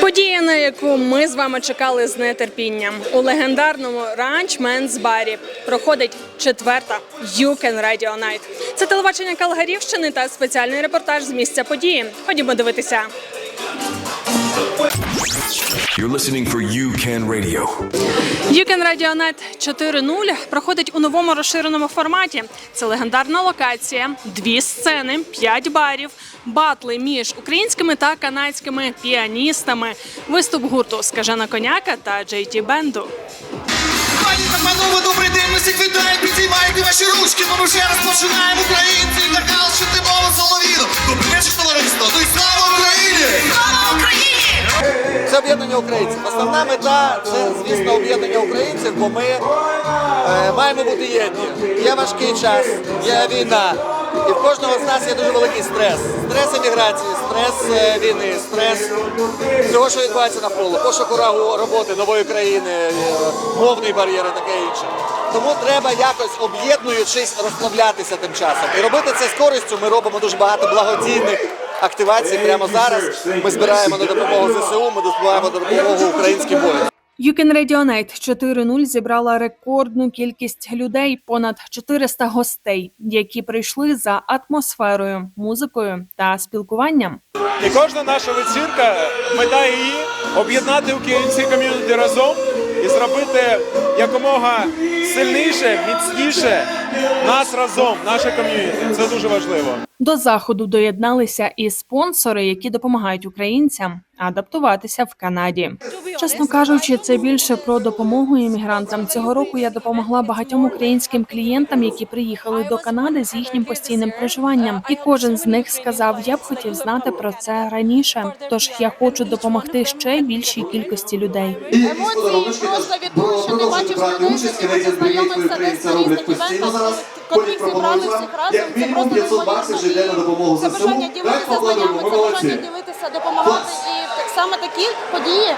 Подія, на яку ми з вами чекали з нетерпінням у легендарному ранч Менс Барі проходить четверта You Can Radio Night. Це телебачення Калгарівщини та спеціальний репортаж з місця події. Ходімо дивитися. You're listening for UCAN Radio. You Can Radio Night 4.0 проходить у новому розширеному форматі. Це легендарна локація, дві сцени, п'ять барів, батли між українськими та канадськими піаністами, виступ гурту Скажена коняка та JT Бенду. Пані та панове, добрий день, ми всіх вітаємо, підіймайте ваші ручки, ми вже розпочинаємо українці, і нахал, що ти мова соловіну. Добрий вечір, товариство, ну і слава Україні! Слава Україні! Це об'єднання українців. Основна мета це, звісно, об'єднання українців, бо ми е, маємо бути єдні. Є важкий час, є війна. І в кожного з нас є дуже великий стрес. Стрес еміграції, стрес е, війни, стрес всього, що відбувається навколо, пошуку рагу- роботи, нової країни, е, мовний бар'єр і таке інше. Тому треба якось об'єднуючись розслаблятися тим часом. І робити це з користю. Ми робимо дуже багато благодійних акtivацій прямо зараз. Ми збираємо на допомогу ЗСУ, ми збираємо на допомогу українським воїнам. Radio 4.0 зібрала рекордну кількість людей, понад 400 гостей, які прийшли за атмосферою, музикою та спілкуванням. І кожна наша вечірка, мета її об'єднати українські ком'юніті разом і зробити якомога сильніше, міцніше нас разом, наше ком'юніті. Це дуже важливо. До заходу доєдналися і спонсори, які допомагають українцям адаптуватися в Канаді. Чесно кажучи, це більше про допомогу іммігрантам. Цього року я допомогла багатьом українським клієнтам, які приїхали до Канади з їхнім постійним проживанням. І кожен з них сказав: я б хотів знати про це раніше. Тож я хочу допомогти ще більшій кількості людей. Емоції просто від того, що ти бачиш людей, якими ти знайомився десь на різних івентах, котрих зібрали всіх разом. Це просто неймовірно. І Це бажання ділитися знаннями, це бажання ділитися, допомагати. І так само такі події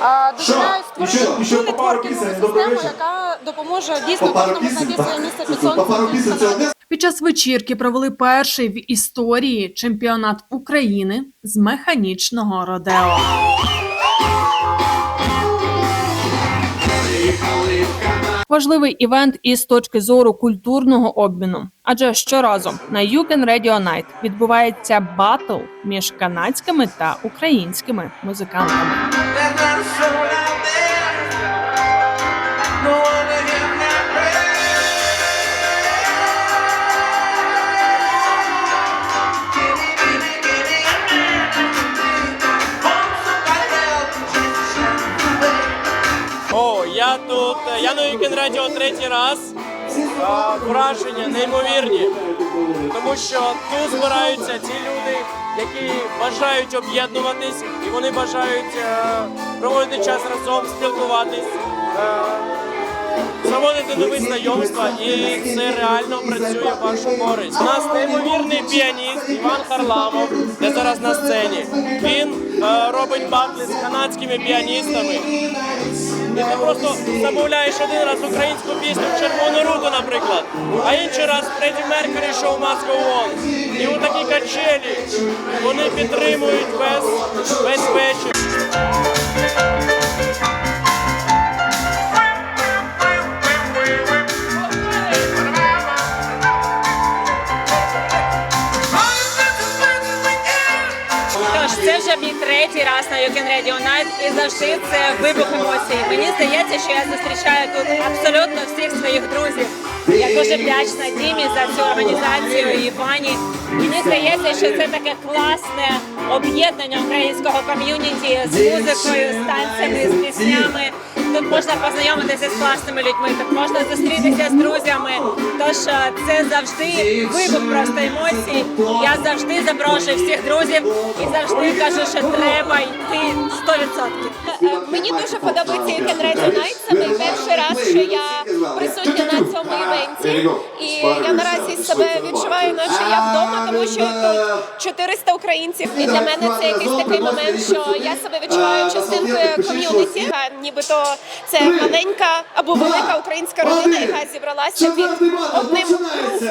а, дозволяють створити цю нетворкінгову систему, яка допоможе дійсно кожному знайти своє місце під сонцем. Під час вечірки провели перший в історії чемпіонат України з механічного родео. Важливий івент із точки зору культурного обміну. Адже щоразу на You Can Radio Night відбувається батл між канадськими та українськими музикантами. Я на Weekend Radio третій раз. Враження неймовірні. Тому що тут збираються ті люди, які бажають об'єднуватись, і вони бажають е, проводити час разом, спілкуватись, е, заводити нові знайомства, і це реально працює в вашу користь. У нас неймовірний піаніст Іван Харламов, де зараз на сцені. Він е, робить батли з канадськими піаністами. І ти просто замовляєш один раз українську пісню червону руку, наприклад, а інший раз Фредді Меркері шоу маска ООН. І у такі качелі вони підтримують весь, весь вечір. Вже мій третій раз на You Radio Night і завжди це вибух емоцій. Мені здається, що я зустрічаю тут абсолютно всіх своїх друзів. Я дуже вдячна Дімі за цю організацію і пані. Мені здається, що це таке класне об'єднання українського ком'юніті з музикою, з танцями, з піснями. Тут можна познайомитися з класними людьми, тут можна зустрітися з друзями. Тож е, це завжди вибух просто емоцій. Я завжди запрошую всіх друзів і завжди кажу, що треба йти 100%. Мені дуже подобається Can Radio Night. Це мій перший раз, що я присутня на цьому івенті. І я наразі себе відчуваю, наче я вдома, тому що тут 400 українців. І для мене це якийсь такий момент, що я себе відчуваю частинкою ком'юніті. Нібито це маленька або велика українська родина, яка зібралася під одним круто.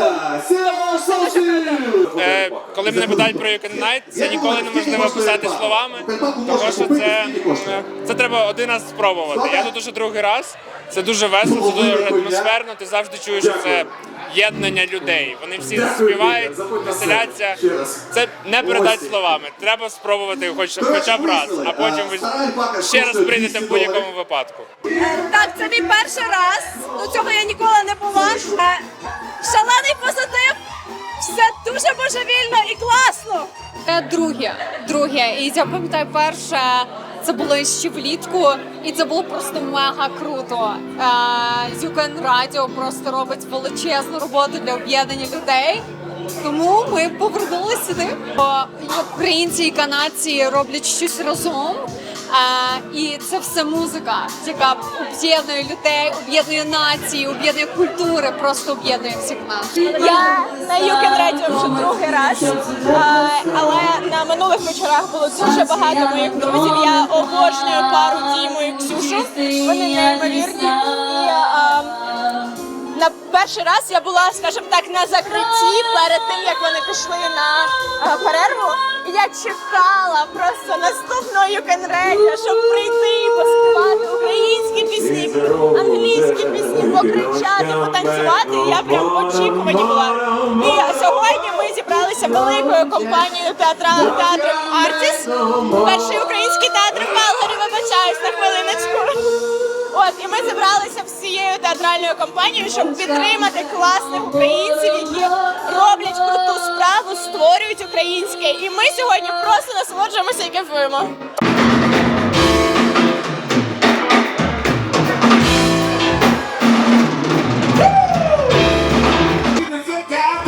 Е, коли мене питають про Night, це ніколи неможливо описати словами, тому що це, е, це треба один раз спробувати. Я тут уже другий раз. Це дуже весело, це дуже атмосферно. Ти завжди чуєш, що це єднання людей. Вони всі співають, веселяться. Це не передати словами. Треба спробувати хоч, хоча б раз, а потім ви ще раз прийдете в будь-якому випадку. Так, це мій перший раз. До цього я ніколи не була. Е, Шалений позитив. Все дуже божевільно і класно. Е, Друге, друге. І я пам'ятаю, перше це було ще влітку, і це було просто мега круто. Зюкен Радіо просто робить величезну роботу для об'єднання людей. Тому ми повернулися сюди. Українці і канадці роблять щось разом. І це все музика, яка об'єднує людей, об'єднує нації, об'єднує культури, просто об'єднує всіх нас. Я на Юкен Радіо вже другий раз, але на минулих вечорах було дуже багато моїх друзів. Я обожнюю пару Діму і Ксюшу. Вони неймовірні. І на перший раз я була, скажімо так, на закритті перед тим, як вони пішли на е, перерву. І я чекала просто наступного Юкен щоб прийти і поспівати українські пісні, англійські пісні, покричати, потанцювати. Я прям в очікуванні була. І сьогодні ми зібралися великою компанією театра театру Артіс. Перший український театр в Калгарі, вибачаюсь на хвилиночку. От і ми зібралися всією театральною компанією, щоб підтримати класних українців, які роблять круту справу, створюють українське. І ми сьогодні просто насолоджуємося і кайфуємо.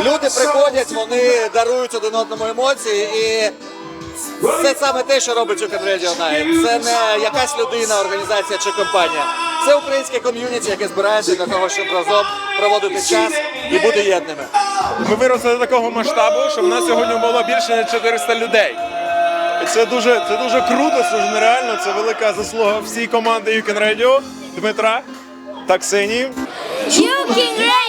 Люди приходять, вони дарують один одному емоції, і це саме те, що робить Ukraine Radio Night. Це не якась людина, організація чи компанія. Це українське ком'юніті, яке збирається для того, щоб разом проводити час і бути єдними. Ми виросли до такого масштабу, що в нас сьогодні було більше ніж 400 людей. І це дуже, це дуже круто, це дуже нереально. Це велика заслуга всієї команди You Can Radio, Дмитра та Ксенії. Юкін Radio